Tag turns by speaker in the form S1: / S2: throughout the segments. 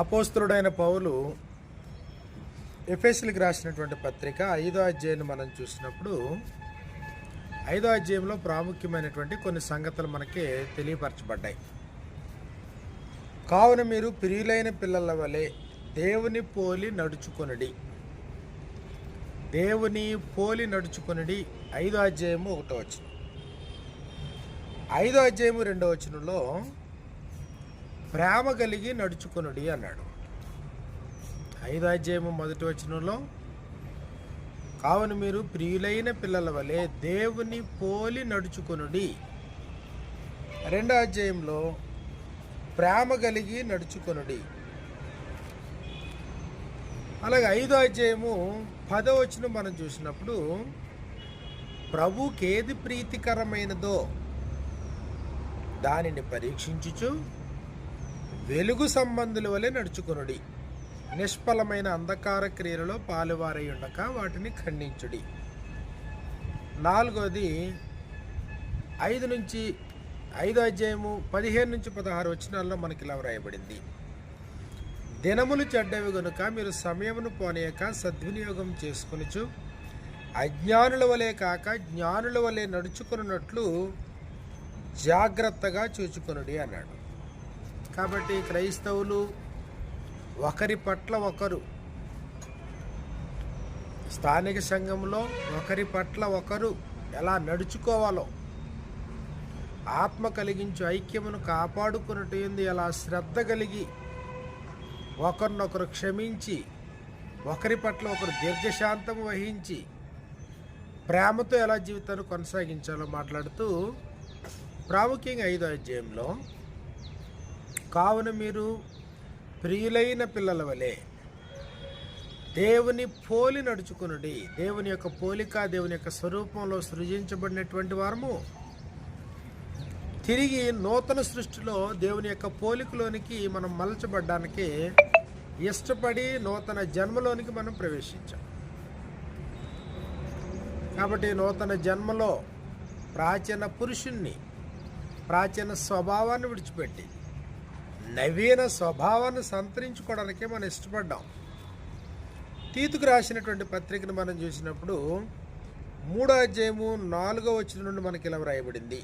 S1: అపోస్తుడైన పౌలు ఎఫ్ఎస్ఎల్కి రాసినటువంటి పత్రిక ఐదో అధ్యాయాన్ని మనం చూసినప్పుడు ఐదో అధ్యాయంలో ప్రాముఖ్యమైనటువంటి కొన్ని సంగతులు మనకి తెలియపరచబడ్డాయి. కావున మీరు ప్రియులైన పిల్లల వలె దేవుని పోలి నడుచుకొనిడి. దేవుని పోలి నడుచుకొనిడి. ఐదో అధ్యాయము ఒకటో వచ్చిన ఐదో అధ్యాయము రెండో వచనంలో ప్రేమ కలిగి నడుచుకొనుడి అన్నాడు. ఐదో అధ్యాయము మొదటి వచనంలో కావున మీరు ప్రియులైన పిల్లల వలె దేవుని పోలి నడుచుకొనుడి. రెండో అధ్యాయంలో ప్రేమ కలిగి నడుచుకొనుడి. అలాగే ఐదో అధ్యాయము పదో వచ్చిన మనం చూసినప్పుడు ప్రభుకేది ప్రీతికరమైనదో దానిని పరీక్షించుచు వెలుగు సంబంధుల వలె నడుచుకొనుడి. నిష్ఫలమైన అంధకార క్రియలలో పాలువారై ఉండక వాటిని ఖండించుడి. నాలుగోది ఐదు నుంచి ఐదో అధ్యాయము పదిహేను నుంచి పదహారు వచనాల్లో మనకి ఇలా వ్రాయబడింది. దినములు చెడ్డవి గనుక మీరు సమయమును పోనీయక సద్వినియోగం చేసుకునిచు అజ్ఞానుల వలె కాక జ్ఞానుల వలె నడుచుకున్నట్లు జాగ్రత్తగా చూచుకొనుడి అన్నాడు. కాబట్టి క్రైస్తవులు ఒకరి పట్ల ఒకరు స్థానిక సంఘంలో ఒకరి పట్ల ఒకరు ఎలా నడుచుకోవాలో ఆత్మ కలిగించు ఐక్యమును కాపాడుకున్నట్టు ఎలా శ్రద్ధ కలిగి ఒకరినొకరు క్షమించి ఒకరి పట్ల ఒకరు దీర్ఘశాంతం వహించి ప్రేమతో ఎలా జీవితాన్ని కొనసాగించాలో మాట్లాడుతూ ప్రాముఖ్యంగా ఐదో అధ్యాయంలో కావున మీరు ప్రియులైన పిల్లల వలె దేవుని పోలి నడుచుకునుడి. దేవుని యొక్క పోలిక దేవుని యొక్క స్వరూపంలో సృజించబడినటువంటి వారము. తిరిగి నూతన సృష్టిలో దేవుని యొక్క పోలికలోనికి మనం మలచబడ్డానికి ఇష్టపడి నూతన జన్మలోనికి మనం ప్రవేశించాం. కాబట్టి నూతన జన్మలో ప్రాచీన పురుషుణ్ణి ప్రాచీన స్వభావాన్ని విడిచిపెట్టి నవీన స్వభావాన్ని సంతరించుకోవడానికే మనం ఇష్టపడ్డాం. తీతుకు రాసినటువంటి పత్రికను మనం చూసినప్పుడు మూడో అధ్యాయము నాలుగో వచ్చిన నుండి మనకి ఇలా వ్రాయబడింది.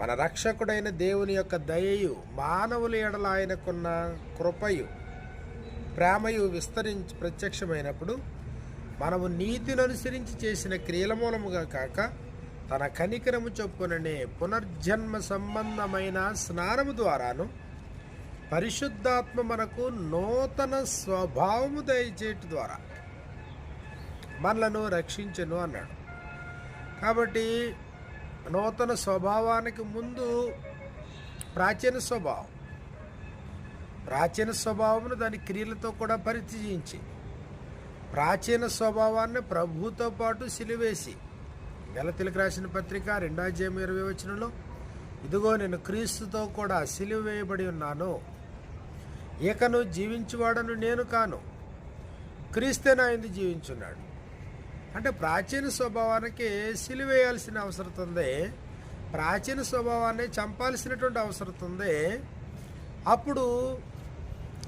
S1: మన రక్షకుడైన దేవుని యొక్క దయయు మానవుల ఎడల ఆయనకున్న కృపయు ప్రేమయు విస్తరించి ప్రత్యక్షమైనప్పుడు మనము నీతిని అనుసరించి చేసిన క్రియల మూలముగా కాక తన కనికరము చొప్పుననే పునర్జన్మ సంబంధమైన స్నానము ద్వారాను పరిశుద్ధాత్మ మనకు నూతన స్వభావము దయచేటు ద్వారా మనలను రక్షించను అన్నాడు. కాబట్టి నూతన స్వభావానికి ముందు ప్రాచీన స్వభావం. ప్రాచీన స్వభావమును దాని క్రియలతో కూడా పరిచయించి ప్రాచీన స్వభావాన్ని ప్రభుతో పాటు సిలివేసి గలతిలకు రాసిన పత్రిక రెండో అధ్యాయం ఇరవై వచనంలో ఇదిగో నేను క్రీస్తుతో కూడా సిలివేయబడి ఉన్నాను. ఇకను జీవించువాడను నేను కాను. క్రీస్తే ఎందు జీవించున్నాడు. అంటే ప్రాచీన స్వభావానికి సిలివేయాల్సిన అవసరం ఉంది ప్రాచీన స్వభావాన్ని చంపాల్సినటువంటి అవసరం ఉంది అప్పుడు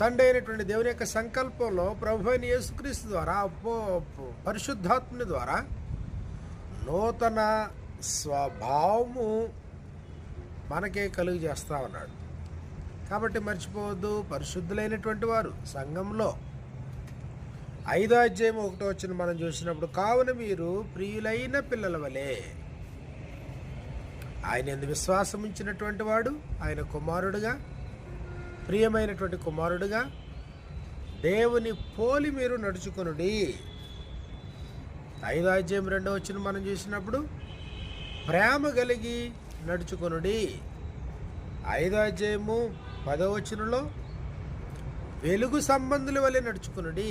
S1: తండ్రి అయినటువంటి దేవుని యొక్క సంకల్పంలో ప్రభు అయిన యేసుక్రీస్తు ద్వారా పరిశుద్ధాత్మని ద్వారా నూతన స్వభావము మనకే కలుగు చేస్తా ఉన్నాడు. కాబట్టి మర్చిపోవద్దు. పరిశుద్ధులైనటువంటి వారు సంఘంలో. ఐదో అధ్యాయం ఒకటో వచ్చిన మనం చూసినప్పుడు కావున మీరు ప్రియులైన పిల్లల వలె ఆయన ఎందు విశ్వాసం ఉంచినటువంటి వాడు ఆయన కుమారుడుగా ప్రియమైనటువంటి కుమారుడుగా దేవుని పోలి మీరు నడుచుకొనుడి. ఐదో అధ్యాయం రెండో వచ్చిన మనం చూసినప్పుడు ప్రేమ కలిగి నడుచుకునుడి. ఐదో అధ్యాయము పదో వచనంలో వెలుగు సంబంధుల వలె నడుచుకునుడి.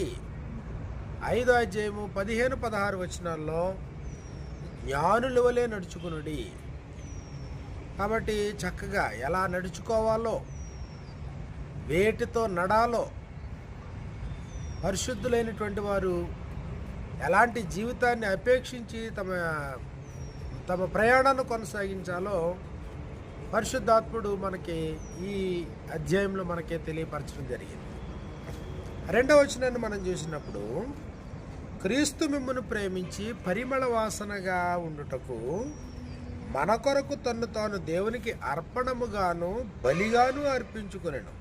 S1: ఐదో అధ్యాయము పదిహేను పదహారు వచనాల్లో జ్ఞానుల వలె నడుచుకునుడి. కాబట్టి చక్కగా ఎలా నడుచుకోవాలో వేటితో నడాలో పరిశుద్ధులైనటువంటి వారు ఎలాంటి జీవితాన్ని అపేక్షించి తమ తమ ప్రయాణాన్ని కొనసాగించాలో పరిశుద్ధాత్ముడు మనకి ఈ అధ్యాయంలో మనకే తెలియపరచడం జరిగింది. రెండవ వచనాన్ని మనం చూసినప్పుడు క్రీస్తు మిమ్మను ప్రేమించి పరిమళ వాసనగా ఉండుటకు మన కొరకు తను తాను దేవునికి అర్పణముగాను బలిగాను అర్పించుకునేను.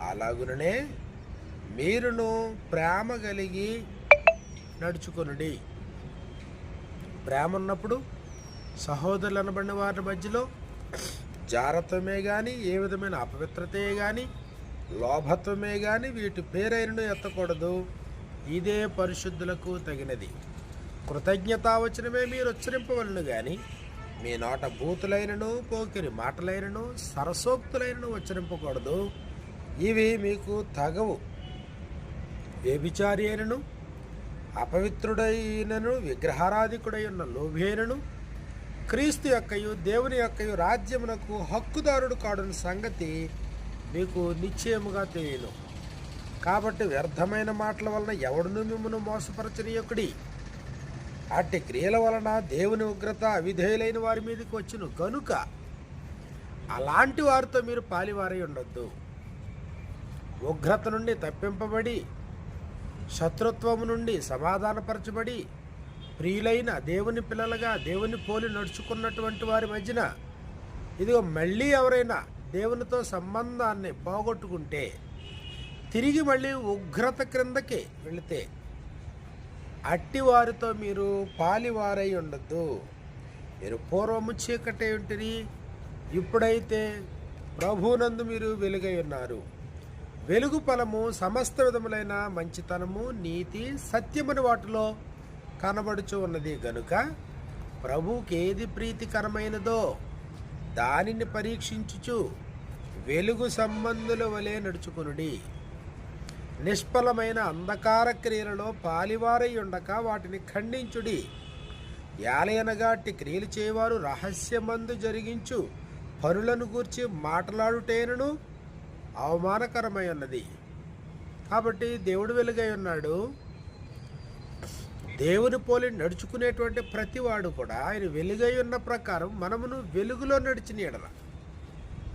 S1: అలాగుననే మీరును ప్రేమ కలిగి నడుచుకునుడి. ప్రేమ ఉన్నప్పుడు సహోదరులు అనబడిన వారి మధ్యలో జారత్వమే కానీ ఏ విధమైన అపవిత్రతే కానీ లోభత్వమే కానీ వీటి పేరైనను ఎత్తకూడదు. ఇదే పరిశుద్ధులకు తగినది. కృతజ్ఞతావచనమే మీరు ఉచ్చరింపవలను కానీ మీ నోట భూతులైనను పోకిరి మాటలైనను సరసోక్తులైనను ఉచ్చరింపకూడదు. ఇవి మీకు తగవు. వ్యభిచారి అయినను అపవిత్రుడైనను విగ్రహారాధికుడై ఉన్న లోభి అయినను క్రీస్తు యొక్కయు దేవుని యొక్కయు రాజ్యమునకు హక్కుదారుడు కాడున సంగతి మీకు నిశ్చయముగా తెలియను కాబట్టి వ్యర్థమైన మాటల వలన ఎవడును మిమ్మను మోసపరచని యొక్కడి? అట్టి క్రియల వలన దేవుని ఉగ్రత అవిధేయులైన వారి మీదకి వచ్చును. కనుక అలాంటి వారితో మీరు పాలివారై ఉండొద్దు. ఉగ్రత నుండి తప్పింపబడి శత్రుత్వము నుండి సమాధానపరచబడి ప్రియులైన దేవుని పిల్లలుగా దేవుని పోలి నడుచుకున్నటువంటి వారి మధ్యన ఇదిగో మళ్ళీ ఎవరైనా దేవునితో సంబంధాన్ని పోగొట్టుకుంటే తిరిగి మళ్ళీ ఉగ్రత క్రిందకి వెళితే అట్టివారితో మీరు పాలివారై ఉండద్దు. మీరు పూర్వము చీకటి ఉంటిరి ఇప్పుడైతే ప్రభునందు మీరు వెలుగై ఉన్నారు. వెలుగు ఫలము సమస్త విధములైన మంచితనము నీతి సత్యమని వాటిలో కనబడుచు ఉన్నది గనుక ప్రభువుకి ఏది ప్రీతికరమైనదో దానిని పరీక్షించుచు వెలుగు సంబంధుల వలె నడుచుకునుడి. నిష్ఫలమైన అంధకార క్రియలలో పాలివారై ఉండక వాటిని ఖండించుడి. యాలయనగాటి క్రియలు చేయవారు రహస్యమందు జరిగించు పనులను గూర్చి మాట్లాడుటేనను అవమానకరమై ఉన్నది. కాబట్టి దేవుడు వెలుగై ఉన్నాడు. దేవుని పోలి నడుచుకునేటువంటి ప్రతివాడు కూడా ఆయన వెలుగై ఉన్న ప్రకారం మనమును వెలుగులో నడిచిన ఎడల.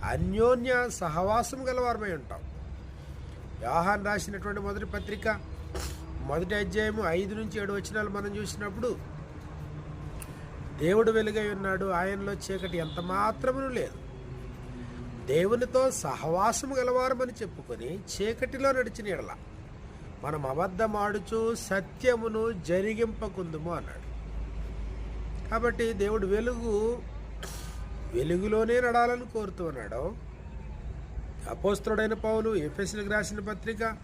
S1: అన్యోన్య సహవాసం గలవారమై ఉంటాం. వ్యాహాన్ రాసినటువంటి మొదటి పత్రిక మొదటి అధ్యాయము ఐదు నుంచి ఏడు వచనాలు మనం చూసినప్పుడు దేవుడు వెలుగై ఉన్నాడు ఆయనలో చీకటి ఎంత మాత్రమును లేదు. దేవునితో సహవాసము గలవారమని చెప్పుకొని చీకటిలో నడిచిన ఎడలా. మనం అబద్ధమాడుచు సత్యమును జరిగింపకుందుము అన్నాడు. కాబట్టి దేవుడు వెలుగు వెలుగులోనే నడాలని కోరుతూ ఉన్నాడు. అపోస్తుడైన పౌలు ఎఫ్ఎస్లకు రాసిన పత్రిక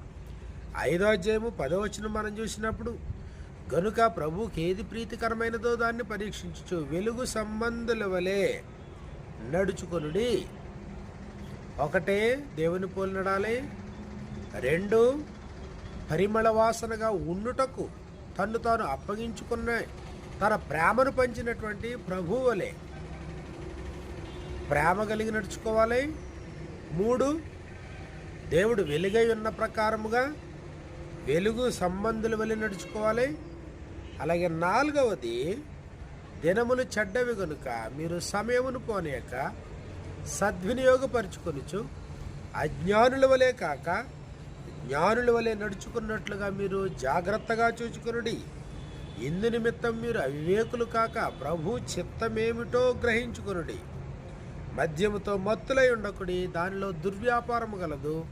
S1: ఐదో అధ్యాయము పదో వచనం మనం చూసినప్పుడు గనుక ప్రభుకి ఏది ప్రీతికరమైనదో దాన్ని పరీక్షించు వెలుగు సంబంధుల వలె నడుచుకొనుడి. ఒకటే దేవుని పోలి నడాలి. రెండు పరిమళ వాసనగా ఉండుటకు తన్ను తాను అప్పగించుకున్న తన ప్రేమను పంచినటువంటి ప్రభువులే. ప్రేమ కలిగి నడుచుకోవాలి. మూడు దేవుడు వెలుగై ఉన్న ప్రకారముగా వెలుగు సంబంధుల వలె నడుచుకోవాలి. అలాగే నాలుగవది దినములు చెడ్డవి కనుక మీరు సమయమును పోనీయక సద్వినియోగపరుచుకొనుచు అజ్ఞానుల వలె కాక జ్ఞానుల వలె నడుచుకున్నట్లుగా మీరు జాగ్రత్తగా చూచుకునుడి. ఇందు నిమిత్తం మీరు అవివేకులు కాక ప్రభు చిత్తమేమిటో గ్రహించుకునుడి. మద్యముతో మత్తులై ఉండకుడి దానిలో దుర్వ్యాపారము గలదు.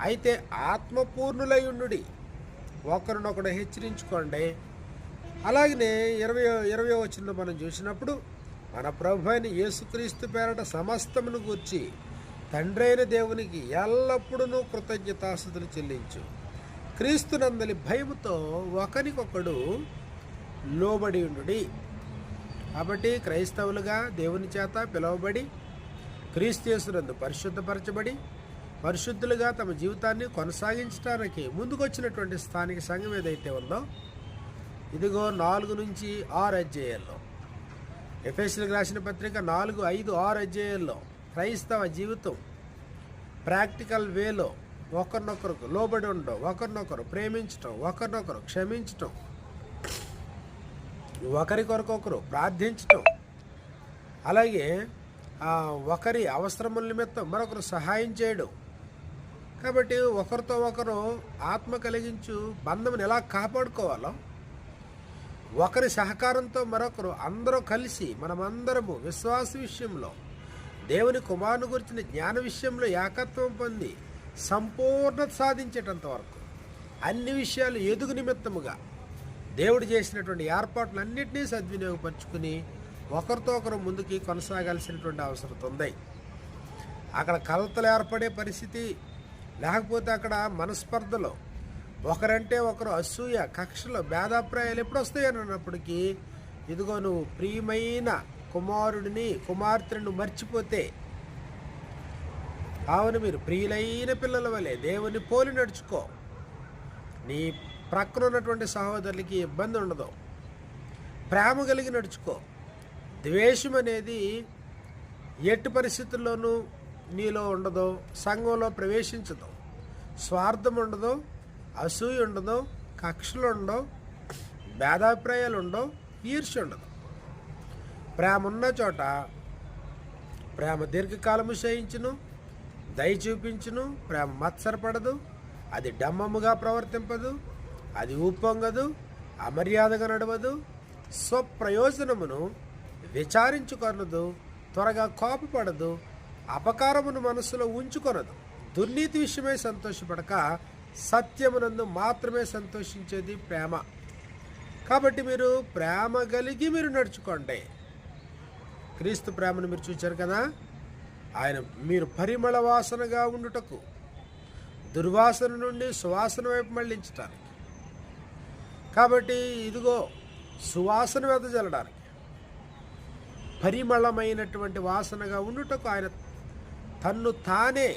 S1: అయితే ఆత్మపూర్ణులై ఉండుడి. ఒకరినొకడు హెచ్చరించుకోండి. అలాగనే ఇరవై ఇరవై వచ్చిన మనం చూసినప్పుడు మన ప్రభు అయిన యేసుక్రీస్తు పేరట సమస్తమును గూర్చి తండ్రి అయిన దేవునికి ఎల్లప్పుడూ కృతజ్ఞతాస్థుతులు చెల్లించు. క్రీస్తునందలి భయముతో ఒకరికొకడు లోబడి ఉండుడి. కాబట్టి క్రైస్తవులుగా దేవుని చేత పిలువబడి క్రీస్తునందు పరిశుద్ధపరచబడి పరిశుద్ధులుగా తమ జీవితాన్ని కొనసాగించడానికి ముందుకొచ్చినటువంటి స్థానిక సంఘం ఏదైతే ఉందో ఇదిగో నాలుగు నుంచి ఆరు అధ్యాయాల్లో. ఎఫ్ఎస్లకు రాసిన పత్రిక నాలుగు ఐదు ఆరు అధ్యాయాల్లో. క్రైస్తవ జీవితం ప్రాక్టికల్ వేలో ఒకరినొకరికి లోబడి ఉండడం ఒకరినొకరు ప్రేమించటం ఒకరినొకరు క్షమించటం ఒకరి కొరకొకరు ప్రార్థించటం అలాగే ఒకరి అవసరముల నిమిత్తం మరొకరు సహాయం చేయడం. కాబట్టి ఒకరితో ఒకరు ఆత్మ కలిగించు బంధమును ఎలా కాపాడుకోవాలో ఒకరి సహకారంతో మరొకరు అందరూ కలిసి మనమందరము విశ్వాస విషయంలో దేవుని కుమారుని గురించిన జ్ఞాన విషయంలో ఏకత్వం పొంది సంపూర్ణత సాధించేటంత వరకు అన్ని విషయాలు ఎదుగు నిమిత్తముగా దేవుడు చేసినటువంటి ఏర్పాట్లన్నింటినీ సద్వినియోగపరుచుకుని ఒకరితో ఒకరు ముందుకి కొనసాగాల్సినటువంటి అవసరం ఉంది. అక్కడ కలతలు ఏర్పడే పరిస్థితి లేకపోతే అక్కడ మనస్పర్ధలు ఒకరంటే ఒకరు అసూయ కక్షలు భేదాభిప్రాయాలు ఎప్పుడు వస్తాయని అన్నప్పటికీ ఇదిగో నువ్వు ప్రియమైన కుమారుడిని కుమార్తెను మర్చిపోతే కావున మీరు ప్రియులైన పిల్లల వలె దేవుని పోలి నడుచుకో. నీ ప్రక్కన ఉన్నటువంటి సహోదరులకి ఇబ్బంది ఉండదు. ప్రేమ కలిగి నడుచుకో. ద్వేషం అనేది ఎట్టి పరిస్థితుల్లోనూ నీలో ఉండదు సంఘంలో ప్రవేశించదు. స్వార్థం ఉండదు అసూయ ఉండదు కక్షలు ఉండవు భేదాభిప్రాయాలు ఉండవు ఈర్ష్య ఉండదు. ప్రేమ ఉన్న చోట ప్రేమ దీర్ఘకాలము చేయించును దయ చూపించును ప్రేమ మత్సరపడదు అది డమ్మముగా ప్రవర్తింపదు అది ఊపొంగదు అమర్యాదగా నడవదు స్వప్రయోజనమును విచారించుకొనదు త్వరగా కోపపడదు అపకారమును మనసులో ఉంచుకొనదు. దుర్నీతి విషయమే సంతోషపడక సత్యమునందు మాత్రమే సంతోషించేది ప్రేమ. కాబట్టి మీరు ప్రేమ కలిగి మీరు నడుచుకోండి. క్రీస్తు ప్రేమను మీరు చూచారు కదా? ఆయన మీరు పరిమళ వాసనగా ఉండుటకు దుర్వాసన నుండి సువాసన వైపు మళ్ళించటానికి. కాబట్టి ఇదిగో సువాసన వెదజల్లడానికి పరిమళమైనటువంటి వాసనగా ఉండుటకు ఆయన తన్ను తానే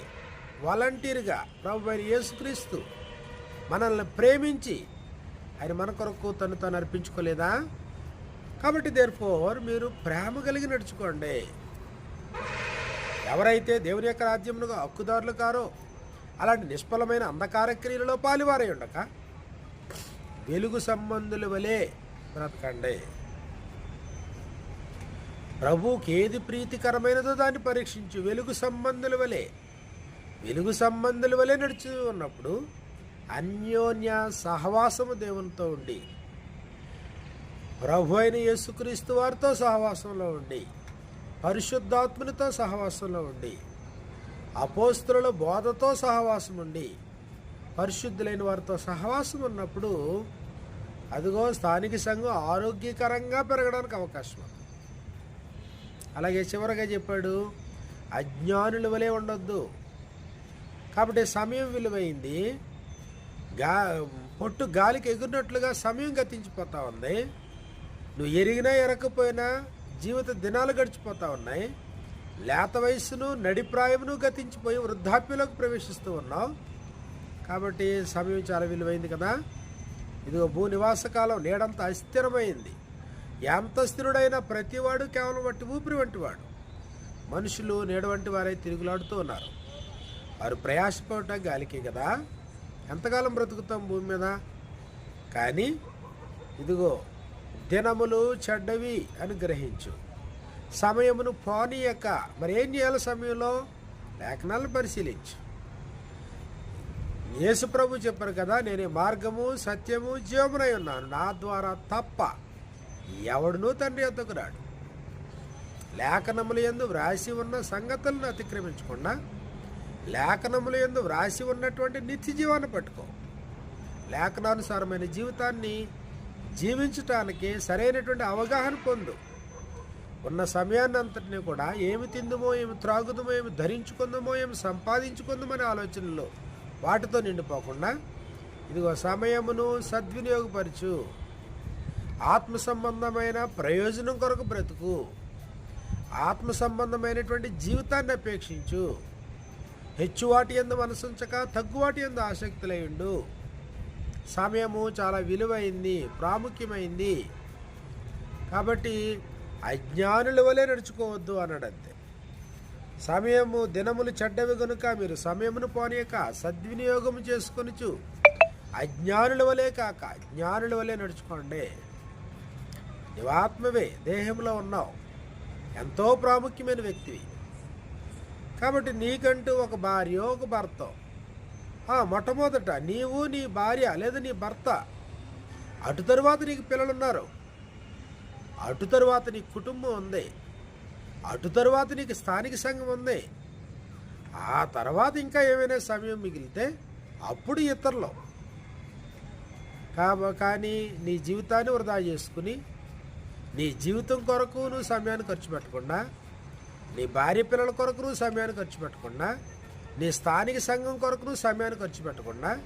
S1: వాలంటీర్గా ప్రభు అయిన యేసుక్రీస్తు మనల్ని ప్రేమించి ఆయన మన కొరకు తను తాను అర్పించుకోలేదా? కాబట్టి దేర్ ఫోర్ మీరు ప్రేమ కలిగి నడుచుకోండి. ఎవరైతే దేవుని యొక్క రాజ్యమునకు హక్కుదారులు కారో అలాంటి నిష్ఫలమైన అంధకార క్రియలలో పాలువారై ఉండక వెలుగు సంబంధుల వలె బ్రతకండి. ప్రభువుకి ఏది ప్రీతికరమైనదో దాన్ని పరీక్షించు వెలుగు సంబంధుల వలె వెలుగు సంబంధుల వలె నడుచు ఉన్నప్పుడు అన్యోన్య సహవాసము దేవునితో ఉండి ప్రభు అయిన యేసుక్రీస్తు వారితో సహవాసంలో ఉండి పరిశుద్ధాత్మునితో సహవాసంలో ఉండి అపోస్తుల బోధతో సహవాసం ఉండి పరిశుద్ధులైన వారితో సహవాసం ఉన్నప్పుడు అదిగో స్థానిక సంఘం ఆరోగ్యకరంగా పెరగడానికి అవకాశం ఉంది. అలాగే చివరగా చెప్పాడు అజ్ఞానుల వలె ఉండొద్దు. కాబట్టి సమయం విలువైంది. గా పొట్టు గాలికి ఎగిరినట్లుగా సమయం గతించిపోతా ఉంది. నువ్వు ఎరిగినా ఎరకపోయినా జీవిత దినాలు గడిచిపోతా ఉన్నాయి. లేత వయస్సును నడిప్రాయమును గతించిపోయి వృద్ధాప్యంలోకి ప్రవేశిస్తూ ఉన్నావు. కాబట్టి సమయం చాలా విలువైంది కదా. ఇదిగో భూ నివాస కాలం నేడంత అస్థిరమైంది. ఎంత స్థిరుడైనా ప్రతివాడు కేవలం వంటి ఊపిరి వంటి వాడు. మనుషులు నేడు వంటి వారై తిరుగులాడుతూ ఉన్నారు. వారు ప్రయాసపడటం గాలికే కదా. ఎంతకాలం బ్రతుకుతాం భూమి మీద? కానీ ఇదిగో దినములు చెడ్డవి అని గ్రహించు. సమయమును పోనీయక మరి ఏం చేయాలి సమయంలో? లేఖనాలను పరిశీలించు. యేసు ప్రభు చెప్పారు కదా నేను మార్గము సత్యము జీవమునై ఉన్నాను. నా ద్వారా తప్ప ఎవడునూ తండ్రి ఎద్దకు రాడు. లేఖనములు ఎందు వ్రాసి ఉన్న సంగతులను అతిక్రమించకుండా లేఖనములు ఎందు వ్రాసి ఉన్నటువంటి నిత్య జీవాన్ని పట్టుకో. లేఖనానుసారమైన జీవితాన్ని జీవించటానికి సరైనటువంటి అవగాహన పొందు. ఉన్న సమయాన్ని అంతటినీ కూడా ఏమి తిందుమో ఏమి త్రాగుదమో ఏమి ధరించుకుందామో ఏమి సంపాదించుకుందామనే ఆలోచనలు వాటితో నిండిపోకుండా ఇదిగో సమయమును సద్వినియోగపరచు. ఆత్మ సంబంధమైన ప్రయోజనం కొరకు బ్రతుకు. ఆత్మ సంబంధమైనటువంటి జీవితాన్ని అపేక్షించు. హెచ్చువాటి ఎందు మనసుంచక తగ్గువాటి ఎందు ఆసక్తులయ్యుండు సమయము చాలా విలువైంది ప్రాముఖ్యమైంది. కాబట్టి అజ్ఞానుల వలె నడుచుకోవద్దు అన్నాడంతే. సమయము దినములు చెడ్డవి గనుక మీరు సమయమును పోనీయక సద్వినియోగం చేసుకొనిచు అజ్ఞానుల వలె కాక జ్ఞానుల వలె నడుచుకోండి. నివాత్మవే ఆత్మవే దేహంలో ఉన్నావు. ఎంతో ప్రాముఖ్యమైన వ్యక్తివి. కాబట్టి నీకంటూ ఒక భార్య ఒక భర్త. మొట్టమొదట నీవు నీ భార్య లేదా నీ భర్త అటు తరువాత నీకు పిల్లలు ఉన్నారు అటు తరువాత నీ కుటుంబం ఉంది. అటు తరువాత నీకు స్థానిక సంఘం ఉంది. ఆ తర్వాత ఇంకా ఏమైనా సమయం మిగిలితే అప్పుడు ఇతరులు. కాబ కానీ నీ జీవితాన్ని వృధా చేసుకుని నీ జీవితం కొరకు నువ్వు సమయాన్ని ఖర్చు పెట్టకుండా నీ భార్య పిల్లల కొరకు నువ్వు సమయాన్ని ఖర్చు పెట్టకుండా నీ స్థానిక సంఘం కొరకు నువ్వు సమయాన్ని ఖర్చు పెట్టకుండా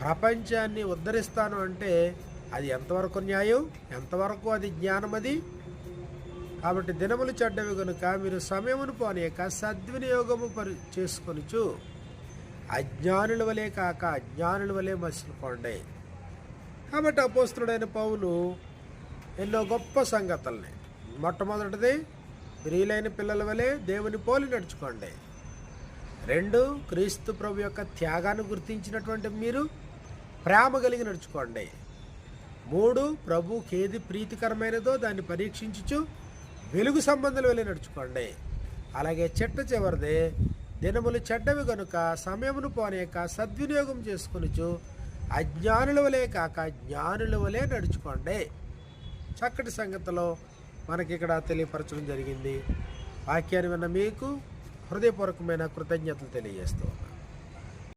S1: ప్రపంచాన్ని ఉద్ధరిస్తాను అంటే అది ఎంతవరకు న్యాయం? ఎంతవరకు అది జ్ఞానం అది? కాబట్టి దినములు చెడ్డవి కనుక మీరు సమయమును పోనీయక సద్వినియోగము పరి చేసుకొనిచు అజ్ఞానుల వలె కాక అజ్ఞానుల వలె మసులుకోండి. కాబట్టి అపోస్తుడైన పౌలు ఎన్నో గొప్ప సంగతుల్ని మొట్టమొదటిది ప్రియులైన పిల్లల వలె దేవుని పోలి నడుచుకోండి. రెండు క్రీస్తు ప్రభు యొక్క త్యాగాన్ని గుర్తించినటువంటి మీరు ప్రేమ కలిగి నడుచుకోండి. మూడు ప్రభుకి ఏది ప్రీతికరమైనదో దాన్ని పరీక్షించుచు వెలుగు సంబంధాలు వెళ్ళి నడుచుకోండి. అలాగే చెట్ట చివరిది దినములు చెడ్డవి కనుక సమయమును పోనేక సద్వినియోగం చేసుకునిచు అజ్ఞానుల వలే కాక జ్ఞానుల వలే నడుచుకోండి. చక్కటి సంగతిలో మనకి ఇక్కడ తెలియపరచడం జరిగింది. వాక్యాన్ని విన్న మీకు హృదయపూర్వకమైన కృతజ్ఞతలు తెలియజేస్తూ